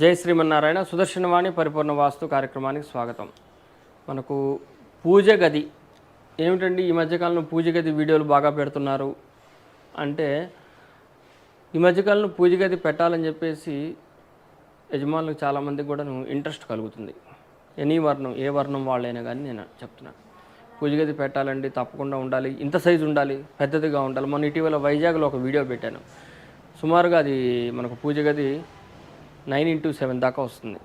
జై శ్రీమన్నారాయణ సుదర్శనవాణి పరిపూర్ణ వాస్తు కార్యక్రమానికి స్వాగతం. మనకు పూజ గది ఏమిటండి ఈ మధ్యకాలంలో పూజ గది వీడియోలు బాగా పెడుతున్నారు? అంటే ఈ మధ్యకాలంలో పూజ గది పెట్టాలని చెప్పేసి యజమానులకు చాలామందికి కూడా ఇంట్రెస్ట్ కలుగుతుంది. ఎనీ వర్ణం ఏ వర్ణం వాళ్ళైనా కానీ నేను చెప్తున్నాను పూజ గది పెట్టాలండి తప్పకుండా ఉండాలి. ఇంత సైజు ఉండాలి పెద్దదిగా ఉండాలి. మొన్న ఇటీవల వైజాగ్లో ఒక వీడియో పెట్టాను. సుమారుగా అది మనకు పూజ గది నైన్ ఇంటూ సెవెన్ దాకా వస్తుంది.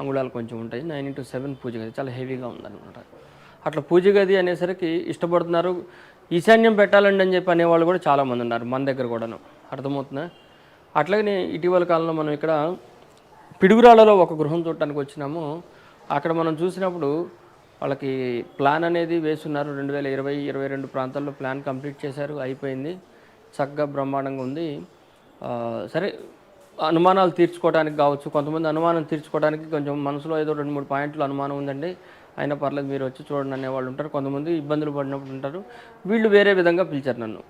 అంగుళాలు కొంచెం ఉంటాయి. నైన్ ఇంటూ సెవెన్ పూజ గది చాలా హెవీగా ఉందన్నమాట. అట్లా పూజ గది అనేసరికి ఇష్టపడుతున్నారు. ఈశాన్యం పెట్టాలండి అని చెప్పి అనేవాళ్ళు కూడా చాలామంది ఉన్నారు మన దగ్గర కూడాను. అర్థమవుతుందా? అట్లాగనే ఇటీవల కాలంలో మనం ఇక్కడ పిడుగురాళ్ళలో ఒక గృహం చూడటానికి వచ్చినాము. అక్కడ మనం చూసినప్పుడు వాళ్ళకి ప్లాన్ అనేది వేస్తున్నారు రెండు వేల ఇరవై ఇరవై రెండు ప్రాంతాల్లో ప్లాన్ కంప్లీట్ చేశారు. అయిపోయింది. చక్కగా బ్రహ్మాండంగా ఉంది. సరే అనుమానాలు తీర్చుకోవడానికి కావచ్చు కొంతమంది అనుమానం తీర్చుకోవడానికి కొంచెం మనసులో ఏదో రెండు మూడు పాయింట్లు అనుమానం ఉందండి. అయినా పర్లేదు మీరు వచ్చి చూడండి అనేవాళ్ళు ఉంటారు. కొంతమంది ఇబ్బందులు పడినప్పుడు ఉంటారు. వీళ్ళు వేరే విధంగా పిలిచారు నన్ను.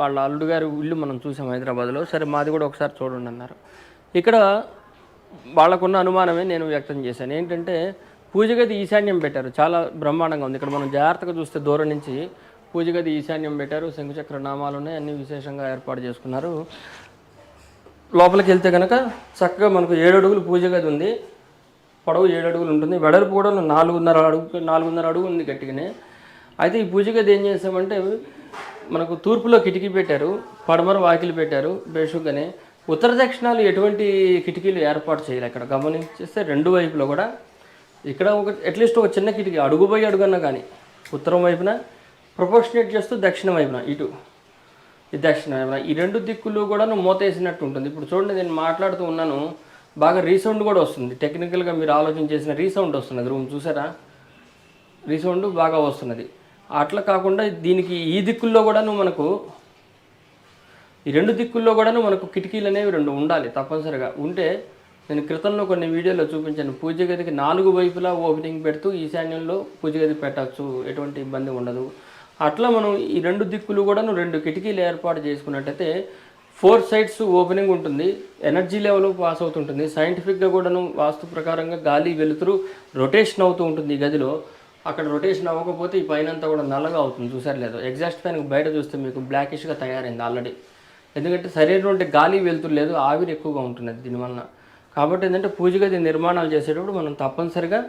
వాళ్ళ అల్లుడు గారు ఇల్లు మనం చూసాం హైదరాబాద్లో. సరే మాది కూడా ఒకసారి చూడండి అన్నారు. ఇక్కడ వాళ్ళకున్న అనుమానమే నేను వ్యక్తం చేశాను. ఏంటంటే పూజ గది ఈశాన్యం పెట్టారు. చాలా బ్రహ్మాండంగా ఉంది. ఇక్కడ మనం జాగ్రత్తగా చూస్తే దూరం నుంచి పూజ గది ఈశాన్యం పెట్టారు. శంకుచక్ర నామాలు ఉన్నాయి. అన్ని విశేషంగా ఏర్పాటు చేసుకున్నారు. లోపలికి వెళ్తే కనుక చక్కగా మనకు ఏడు అడుగులు పూజ గది ఉంది. పొడవు ఏడు అడుగులు ఉంటుంది. వెడల్పు కూడా నాలుగున్నర అడుగు నాలుగున్నర అడుగు ఉంది గట్టిగానే. అయితే ఈ పూజ గది ఏం చేసామంటే మనకు తూర్పులో కిటికీ పెట్టారు. పడమర వాకిలి పెట్టారు బేషుగ్గానే. ఉత్తర దక్షిణాలు ఎటువంటి కిటికీలు ఏర్పాటు చేయాలి. ఇక్కడ గమనించేస్తే రెండు వైపులో కూడా ఇక్కడ ఒక అట్లీస్ట్ ఒక చిన్న కిటికీ అడుగుపోయి అడుగన్నా కానీ ఉత్తరం వైపున ప్రపోర్షనేట్ చేస్తూ దక్షిణం వైపున ఇటు. ఈ దక్షిణ ఈ రెండు దిక్కులు కూడా మూతేసినట్టు ఉంటుంది. ఇప్పుడు చూడండి నేను మాట్లాడుతూ ఉన్నాను. బాగా రీసౌండ్ కూడా వస్తుంది. టెక్నికల్గా మీరు ఆలోచన చేసిన రీసౌండ్ వస్తున్నది. రూమ్ చూసారా? రీసౌండ్ బాగా వస్తున్నది. అట్లా కాకుండా దీనికి ఈ దిక్కుల్లో కూడాను మనకు ఈ రెండు దిక్కుల్లో కూడాను మనకు కిటికీలు అనేవి రెండు ఉండాలి తప్పనిసరిగా. ఉంటే నేను క్రితంలో కొన్ని వీడియోలో చూపించాను. పూజ గదికి నాలుగు వైపులా ఓపెనింగ్ పెడుతూ ఈశాన్యంలో పూజ గది పెట్టచ్చు. ఎటువంటి ఇబ్బంది ఉండదు. అట్లా మనం ఈ రెండు దిక్కులు కూడాను రెండు కిటికీలు ఏర్పాటు చేసుకున్నట్టయితే ఫోర్ సైడ్స్ ఓపెనింగ్ ఉంటుంది ఎనర్జీ లెవెల్ పాస్ అవుతుంటుంది సైంటిఫిక్గా కూడాను వాస్తు ప్రకారంగా గాలి వెలుతురు రొటేషన్ అవుతూ ఉంటుంది ఈ గదిలో. అక్కడ రొటేషన్ అవ్వకపోతే ఈ పైన అంతా కూడా నల్లగా అవుతుంది చూసారు లేదు. ఎగ్జాస్ట్ ఫ్యాన్ బయట చూస్తే మీకు బ్లాకిష్గా తయారైంది ఆల్రెడీ ఎందుకంటే సరైనటువంటి గాలి వెలుతురు లేదు ఆవిరి ఎక్కువగా ఉంటుంది దీనివల్ల కాబట్టి ఏంటంటే పూజ గది నిర్మాణాలు చేసేటప్పుడు మనం తప్పనిసరిగా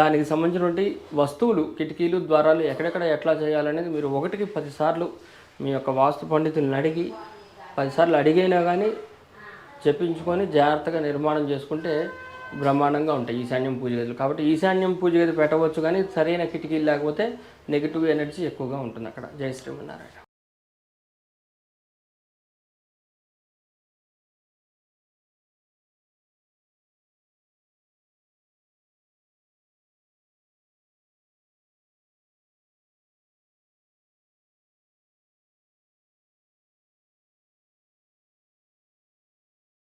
దానికి సంబంధించినటువంటి వస్తువులు కిటికీలు ద్వారాలు ఎక్కడెక్కడ ఎట్లా చేయాలనేది మీరు ఒకటికి పదిసార్లు మీ యొక్క వాస్తు పండితులను అడిగి పదిసార్లు అడిగైనా కానీ చెప్పించుకొని జాగ్రత్తగా నిర్మాణం చేసుకుంటే బ్రహ్మాండంగా ఉంటాయి ఈశాన్యం పూజ గదులు. కాబట్టి ఈశాన్యం పూజ గది పెట్టవచ్చు కానీ సరైన కిటికీలు లేకపోతే నెగిటివ్ ఎనర్జీ ఎక్కువగా ఉంటుంది అక్కడ. జయ శ్రీమన్నారాయణ.